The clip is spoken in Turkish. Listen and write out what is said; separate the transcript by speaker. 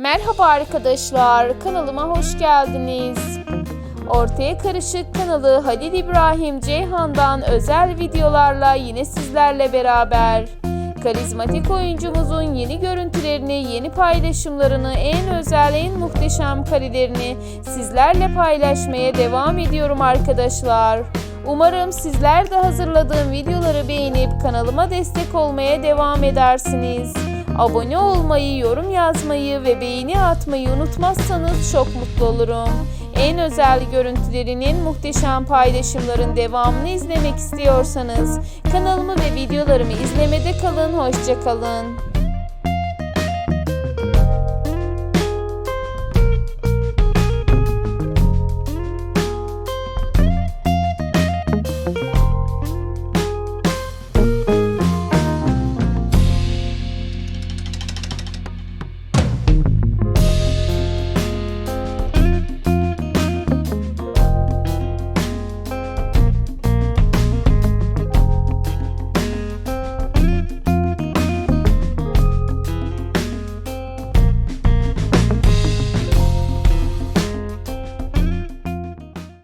Speaker 1: Merhaba arkadaşlar, kanalıma hoş geldiniz. Ortaya Karışık kanalı Halil İbrahim Ceyhan'dan özel videolarla yine sizlerle beraber. Karizmatik oyuncumuzun yeni görüntülerini, yeni paylaşımlarını, en özel, en muhteşem karelerini sizlerle paylaşmaya devam ediyorum arkadaşlar. Umarım sizler de hazırladığım videoları beğenip kanalıma destek olmaya devam edersiniz. Abone olmayı, yorum yazmayı ve beğeni atmayı unutmazsanız çok mutlu olurum. En özel görüntülerinin muhteşem paylaşımların devamını izlemek istiyorsanız kanalımı ve videolarımı izlemede kalın, hoşça kalın.